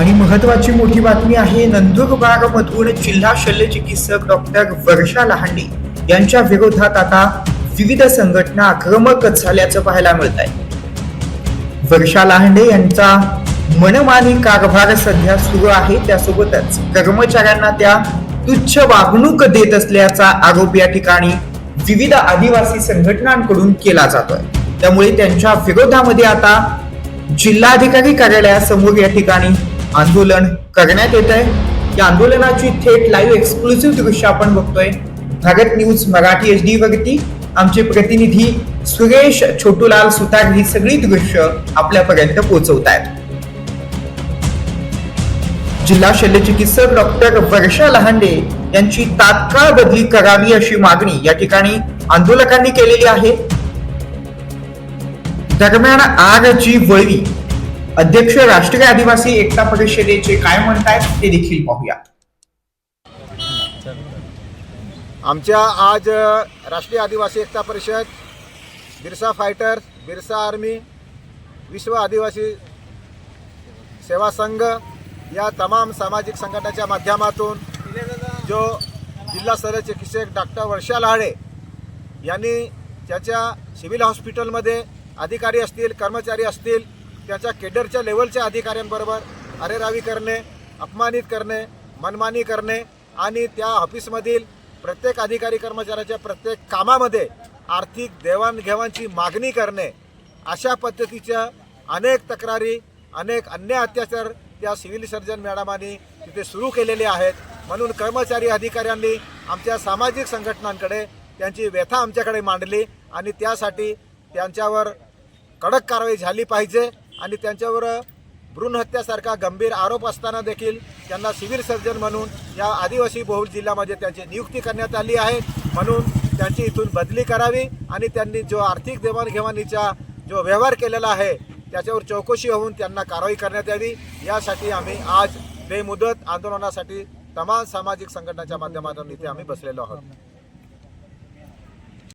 आणि महत्वाची मोठी बातमी आहे नंदुरबार मधून जिल्हा शल्य चिकित्सक डॉक्टर वर्षा लहांडे यांच्या विरोधात आता विविध संघटना आक्रमक झाल्याचं पाहायला मिळत आहे वर्षा लहांडे यांचा मनमानी कारभार सध्या सुरू आहे त्यासोबतच कर्मचाऱ्यांना त्या तुच्छ वागणूक देत असल्याचा आरोप या ठिकाणी विविध आदिवासी संघटनांकडून केला जातोय. त्यामुळे त्यांच्या विरोधामध्ये आता जिल्हाधिकारी कार्यालयासमोर या ठिकाणी आंदोलन करण्यात येत आहे. या आंदोलनाची थेट लाईव्ह एक्सक्लुसिव्ह दृश्य आपण बघतोय. Bharat news Marathi H D वरती आमचे प्रतिनिधी सुरेश छोटूलाल सुतार ही सगळी दृश्य आपल्यापर्यंत पोहोचवत आहेत जिल्हा शल्य चिकित्सक डॉक्टर वर्षा लहांडे यांची तात्काळ बदली करावी अशी मागणी या ठिकाणी आंदोलकांनी केलेली आहे. दरम्यान आर जी वळवी अध्यक्ष राष्ट्रीय आदिवासी एकता परिषदेचे काय म्हणतायत ते देखील पाहूया. आमच्या आज राष्ट्रीय आदिवासी एकता परिषद बिरसा फायटर बिरसा आर्मी विश्व आदिवासी सेवा संघ या तमाम सामाजिक संघटनाच्या माध्यमातून जो जिल्हा स्तरीय डॉक्टर वर्षा लहाडे यांनी त्याच्या सिव्हिल हॉस्पिटलमध्ये अधिकारी असतील कर्मचारी असतील त्याच्या केडरच्या लेवलच्या अधिकाऱ्यांबरोबर अरेरावी करणे अपमानित करणे मनमानी करणे आणि त्या ऑफिसमधील प्रत्येक अधिकारी कर्मचाऱ्याच्या प्रत्येक कामामध्ये आर्थिक देवाणघेवाणची मागणी करणे अशा पद्धतीच्या अनेक तक्रारी अनेक अन्य अत्याचार त्या सिव्हिल सर्जन मॅडमांनी तिथे सुरू केलेले आहेत. म्हणून कर्मचारी अधिकाऱ्यांनी आमच्या सामाजिक संघटनांकडे त्यांची व्यथा आमच्याकडे मांडली आणि त्यासाठी त्यांच्यावर कडक कारवाई झाली पाहिजे. आणि त्यांच्यावर भ्रूणहत्यासारखा गंभीर आरोप असताना देखील त्यांना सिव्हिल सर्जन म्हणून या आदिवासी बहुल जिल्ह्यामध्ये त्यांची नियुक्ती करण्यात आली आहे. म्हणून त्यांची इथून बदली करावी आणि त्यांनी जो आर्थिक देवाणघेवाणीचा जो व्यवहार केलेला आहे त्याच्यावर चौकशी होऊन त्यांना कारवाई करण्यात यावी. यासाठी आम्ही आज बेमुदत आंदोलनासाठी तमाम सामाजिक संघटनाच्या माध्यमातून इथे आम्ही बसलेलो आहोत.